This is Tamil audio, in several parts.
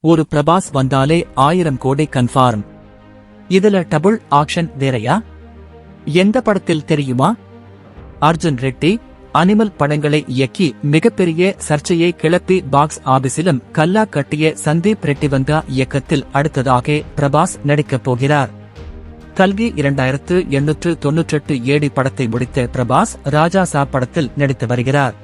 ஒரு பிரபாஸ் வந்தாலே ஆயிரம் கோடி கன்ஃபார்ம். இதுல டபுள் ஆக்ஷன் வேறையா? எந்த படத்தில் தெரியுமா? அர்ஜுன் ரெட்டி அனிமல் படங்களை இயக்கி மிகப்பெரிய சர்ச்சையை கிளப்பி பாக்ஸ் ஆபீஸிலும் கல்லா கட்டிய சந்தீப் ரெட்டிவந்தா இயக்கத்தில் அடுத்ததாக பிரபாஸ் நடிக்கப் போகிறார். கல்கி இரண்டாயிரத்து எண்ணூற்று தொன்னூற்றெட்டு ஏடி படத்தை முடித்த பிரபாஸ் ராஜா சா படத்தில் நடித்து வருகிறார்.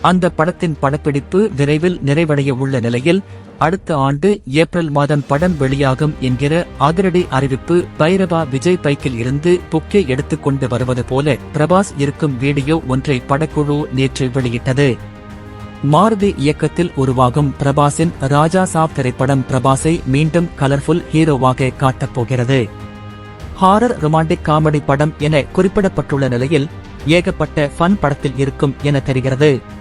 அந்த படத்தின் படப்பிடிப்பு விரைவில் நிறைவடைய உள்ள நிலையில் அடுத்த ஆண்டு ஏப்ரல் மாதம் படம் வெளியாகும் என்கிற அதிரடி அறிவிப்பு பைரவா விஜய் பைக்கில் இருந்து புக்கே எடுத்துக்கொண்டு வருவது போல பிரபாஸ் இருக்கும் வீடியோ ஒன்றை படக்குழு நேற்று வெளியிட்டது. மாருதி இயக்கத்தில் உருவாகும் பிரபாஸின் ராஜா சாப் திரைப்படம் பிரபாஸை மீண்டும் கலர்ஃபுல் ஹீரோவாக காட்டப்போகிறது ஹாரர் ரொமான்டிக் காமெடி படம் என குறிப்பிடப்பட்டுள்ள நிலையில் ஏகப்பட்ட ஃபன் படத்தில் இருக்கும் என தெரிகிறது.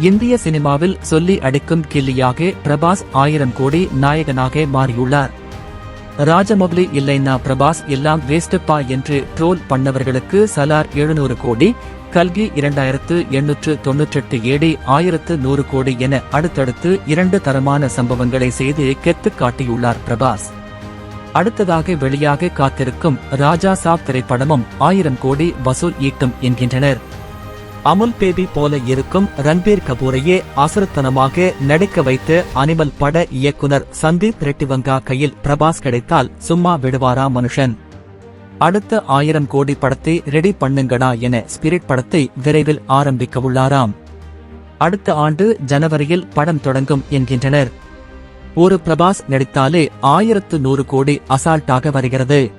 இந்திய சினிமாவில் சொல்லி அடிக்கும் கில்லியாக பிரபாஸ் ஆயிரம் கோடி நாயகனாக மாறியுள்ளார். ராஜமௌலி இல்லைன்னா பிரபாஸ் எல்லாம் வேஸ்டப்பா என்று ட்ரோல் பண்ணவர்களுக்கு சலார் எழுநூறு கோடி கல்கி இரண்டாயிரத்து எண்ணூற்று தொன்னூற்றெட்டு ஏடி ஆயிரத்து நூறு கோடி என அடுத்தடுத்து இரண்டு தரமான சம்பவங்களை செய்து கெத்து காட்டியுள்ளார் பிரபாஸ். அடுத்ததாக வெளியாக காத்திருக்கும் ராஜா சாப் திரைப்படமும் ஆயிரம் கோடி வசூல் ஈட்டும் என்கின்றனர். அமுல் பேபி போல இருக்கும் ரன்பீர் கபூரையே அசுரத்தனமாக நடிக்க வைத்து அனிமல் பட இயக்குனர் சந்தீப் ரெட்டிவங்கா கையில் பிரபாஸ் கிடைத்தால் சும்மா விடுவாரா மனுஷன்? அடுத்த ஆயிரம் கோடி படத்தை ரெடி பண்ணுங்கடா என ஸ்பிரிட் படத்தை விரைவில் ஆரம்பிக்க உள்ளாராம். அடுத்த ஆண்டு ஜனவரியில் படம் தொடங்கும் என்கின்றனர். ஒரு பிரபாஸ் நடித்தாலே ஆயிரத்து நூறு கோடி அசால்ட்டாக வருகிறது.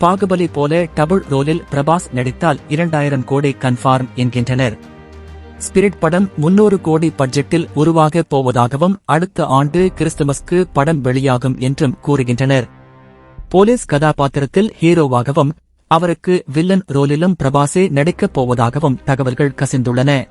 பாகுபலி போல டபுள் ரோலில் பிரபாஸ் நடித்தால் இரண்டாயிரம் கோடி கன்ஃபார்ம் என்கின்றனர். ஸ்பிரிட் படம் முன்னூறு கோடி பட்ஜெட்டில் உருவாக போவதாகவும் அடுத்த ஆண்டு கிறிஸ்துமஸ்க்கு படம் வெளியாகும் என்றும் கூறுகின்றனர். போலீஸ் கதாபாத்திரத்தில் ஹீரோவாகவும் அவருக்கு வில்லன் ரோலிலும் பிரபாஸே நடிக்கப் போவதாகவும் தகவல்கள் கசிந்துள்ளன.